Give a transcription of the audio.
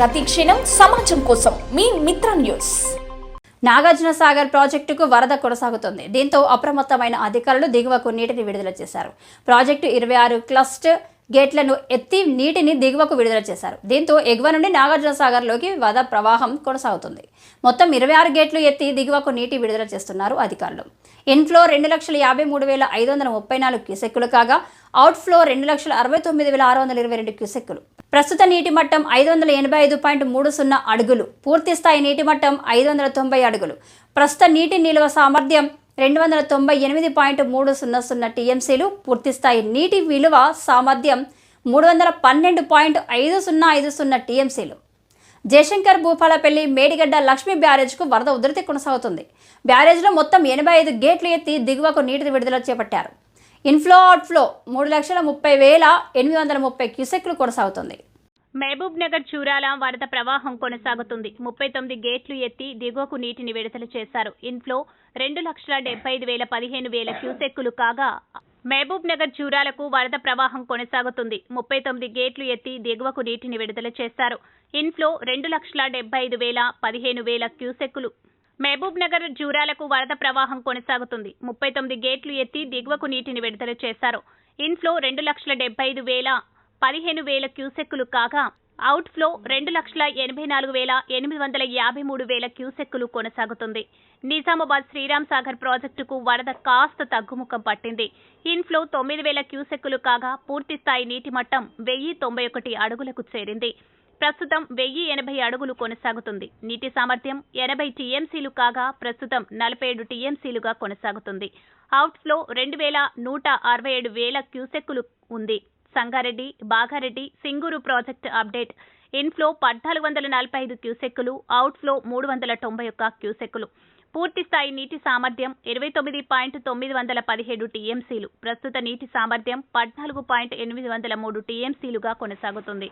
ప్రతిక్షణం సమాజం కోసం మీ మిత్ర న్యూస్. నాగార్జున సాగర్ ప్రాజెక్టుకు వరద కొనసాగుతుంది. దీంతో అప్రమత్తమైన అధికారులు దిగువకు నీటిని విడుదల చేశారు. ప్రాజెక్టు ఇరవై ఆరు క్లస్టర్ గేట్లను ఎత్తి నీటిని దిగువకు విడుదల చేశారు. దీంతో ఎగువ నుండి నాగార్జున సాగర్లోకి వద ప్రవాహం కొనసాగుతుంది. మొత్తం ఇరవై ఆరు గేట్లు ఎత్తి దిగువకు నీటి విడుదల చేస్తున్నారు అధికారులు. ఇన్ఫ్లో రెండు లక్షల యాభై మూడు వేల ఐదు వందల ముప్పై నాలుగు క్యూసెక్కులు కాగా అవుట్ఫ్లో రెండు లక్షల అరవై తొమ్మిది వేల ఆరు వందల ఇరవై రెండు క్యూసెక్కులు. ప్రస్తుత నీటి మట్టం ఐదు వందల ఎనభై ఐదు పాయింట్ మూడు సున్నా అడుగులు. పూర్తిస్థాయి నీటి మట్టం ఐదు వందల తొంభై అడుగులు. ప్రస్తుత నీటి నిల్వ సామర్థ్యం రెండు వందల తొంభై ఎనిమిది పాయింట్ మూడు సున్నా సున్నా టీఎంసీలు. పూర్తిస్థాయి నీటి విలువ సామర్థ్యం మూడు వందల పన్నెండు పాయింట్ ఐదు సున్నా ఐదు సున్నా టీఎంసీలు. జయశంకర్ భూపాలపల్లి మేడిగడ్డ లక్ష్మీ బ్యారేజ్కు వరద ఉధృతి కొనసాగుతుంది. బ్యారేజ్లో మొత్తం ఎనభై ఐదు గేట్లు ఎత్తి దిగువకు నీటి విడుదల చేపట్టారు. ఇన్ఫ్లో అవుట్ఫ్లో మూడు లక్షల ముప్పై వేల ఎనిమిది వందల ముప్పై క్యూసెక్లు కొనసాగుతుంది. మహబూబ్ నగర్ చూరాల వరద ప్రవాహం కొనసాగుతుంది. ముప్పై తొమ్మిది గేట్లు ఎత్తి దిగువకు నీటిని విడుదల చేశారు. ఇన్ఫ్లో రెండు లక్షల డెబ్బై ఐదు వేల పదిహేను వేల క్యూసెక్కులు కాగా మహబూబ్ నగర్ చూరాలకు వరద ప్రవాహం కొనసాగుతుంది. ముప్పై తొమ్మిది గేట్లు ఎత్తి దిగువకు నీటిని విడుదల చేశారు. ఇన్ఫ్లో రెండు లక్షల డెబ్బై ఐదు వేల పదిహేను వేల క్యూసెక్కులు. మహబూబ్ నగర్ జూరాలకు వరద ప్రవాహం కొనసాగుతుంది. ముప్పై తొమ్మిది గేట్లు ఎత్తి దిగువకు నీటిని విడుదల చేశారు. ఇన్ఫ్లో రెండు లక్షల డెబ్బై ఐదు వేల పదిహేను వేల క్యూసెక్కులు కాగా అవుట్ఫ్లో రెండు లక్షల ఎనభై నాలుగు వేల ఎనిమిది వందల యాభై మూడు వేల క్యూసెక్కులు కొనసాగుతుంది. నిజామాబాద్ శ్రీరామ్ సాగర్ ప్రాజెక్టుకు వరద కాస్త తగ్గుముఖం పట్టింది. ఇన్ఫ్లో తొమ్మిది వేల క్యూసెక్కులు కాగా పూర్తి స్థాయి నీటి మట్టం వెయ్యి తొంభై ఒకటి అడుగులకు చేరింది. ప్రస్తుతం వెయ్యి ఎనభై అడుగులు కొనసాగుతుంది. నీటి సామర్థ్యం ఎనభై టీఎంసీలు కాగా ప్రస్తుతం నలభై ఏడు టీఎంసీలుగా కొనసాగుతుంది. అవుట్ఫ్లో రెండు వేల నూట అరవై ఏడు వేల క్యూసెక్కులు ఉంది. Sangareddy Bagareddy Singur project update. Inflow పద్నాలుగు వందల నలభై ఐదు క్యూసెక్కులు అవుట్ఫ్లో మూడు వందల తొంభై ఒక్క క్యూసెక్కులు. పూర్తి స్థాయి నీటి సామర్థ్యం ఇరవై తొమ్మిది పాయింట్ తొమ్మిది వందల పదిహేడు టీఎంసీలు. ప్రస్తుత నీటి సామర్థ్యం పద్నాలుగు పాయింట్ ఎనిమిది వందల మూడు టీఎంసీలుగా కొనసాగుతుంది.